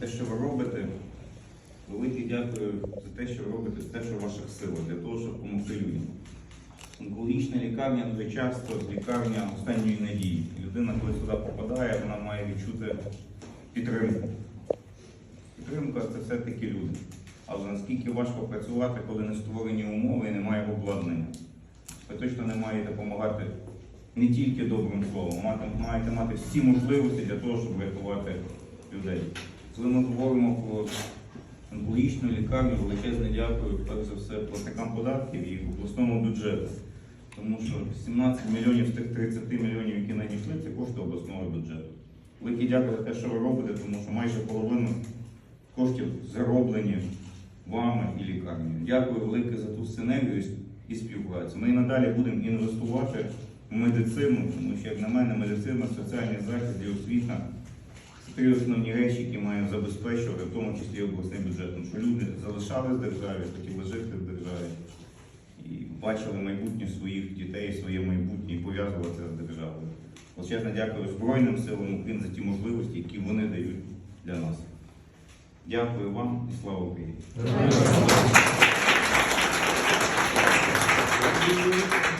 те, що ви робите. Велике дякую за те, що ви робите те, що в ваших силах, для того, щоб допомогти людям. Онкологічна лікарня дуже часто лікарня останньої надії. Людина, коли сюди попадає, вона має відчути підтримку. Підтримка це все-таки люди. Але наскільки важко працювати, коли не створені умови і немає обладнання. Ви точно не маєте допомагати не тільки добрим словом, маєте мати всі можливості для того, щоб врятувати людей. Коли ми говоримо про онкологічну лікарню, величезне дякую, перш за все, платникам податків і обласному бюджету. Тому що 17 мільйонів з тих 30 мільйонів, які надійшли, це кошти обласного бюджету. Велике дякую за те, що ви робите, тому що майже половину коштів зароблені вами і лікарнею. Дякую велике за ту синергію і співпрацю. Ми і надалі будемо інвестувати в медицину, тому що, як на мене, медицина, соціальний захист і освіта три основні речі, які маємо забезпечувати, в тому числі обласний обласним бюджетом, що люди залишались в державі, хотіли жити в державі і бачили майбутнє своїх дітей, своє майбутнє і пов'язували це з державою. Величезно дякую Збройним силам України за ті можливості, які вони дають для нас. Дякую вам і слава Україні!